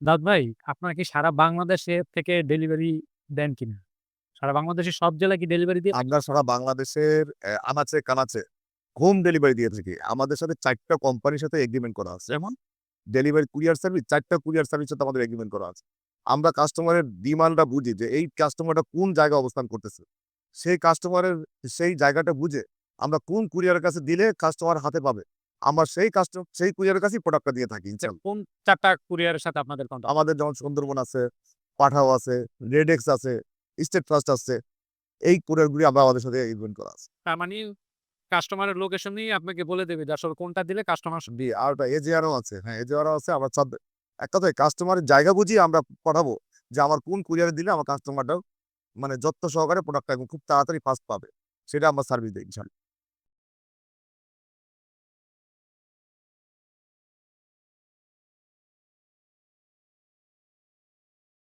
দাউদ ভাই, আপনারা কি সারা বাংলাদেশে থেকে ডেলিভারি দেন কিনা? সারা বাংলাদেশের সব জেলায় কি ডেলিভারি দিয়ে আমরা সারা বাংলাদেশের আনাচে, কানাচে, হোম ডেলিভারি দিয়ে থাকি। আমাদের সাথে ৪ টা কোম্পানির সাথে এগ্রিমেন্ট করা আছে। যেমন ডেলিভারি কুরিয়ার সার্ভিস, চারটা কুরিয়ার সার্ভিসের সাথে আমাদের এগ্রিমেন্ট করা আছে। আমরা কাস্টমারের ডিমান্ডটা বুঝি যে এই কাস্টমারটা কোন জায়গায় অবস্থান করতেছে। সেই কাস্টমারের সেই জায়গাটা বুঝে আমরা কোন কুরিয়ারের কাছে দিলে কাস্টমার হাতে পাবে। আমরা সেই কাস্টম সেই কুরিয়ারের কাছেই প্রোডাক্টটা দিয়ে থাকি ইনশাল্লাহ। কোন ৪ টা কুরিয়ারের সাথে আপনাদের আমাদের যেমন সুন্দরবন আছে, পাঠাও আছে, রেডেক্স আছে, স্টেট ফার্স্ট আছে। এই কুরিয়ারগুলি আমরা আমাদের সাথে এগ্রিমেন্ট করা আছে। তার মানে কাস্টমারের লোকেশন নিয়ে আপনাকে বলে দেবে যে আসলে কোনটা দিলে কাস্টমার জি, আর ওটা এজেআরও আছে। হ্যাঁ, এজেআরও আছে। আবার সাব একটা তো কাস্টমারের জায়গা বুঝিয়ে আমরা পাঠাবো যে আমার কোন কুরিয়ারে দিলে আমার কাস্টমারটাও মানে যত্ন সহকারে প্রোডাক্টটা খুব তাড়াতাড়ি ফাস্ট পাবে। সেটা আমরা সার্ভিস দেই।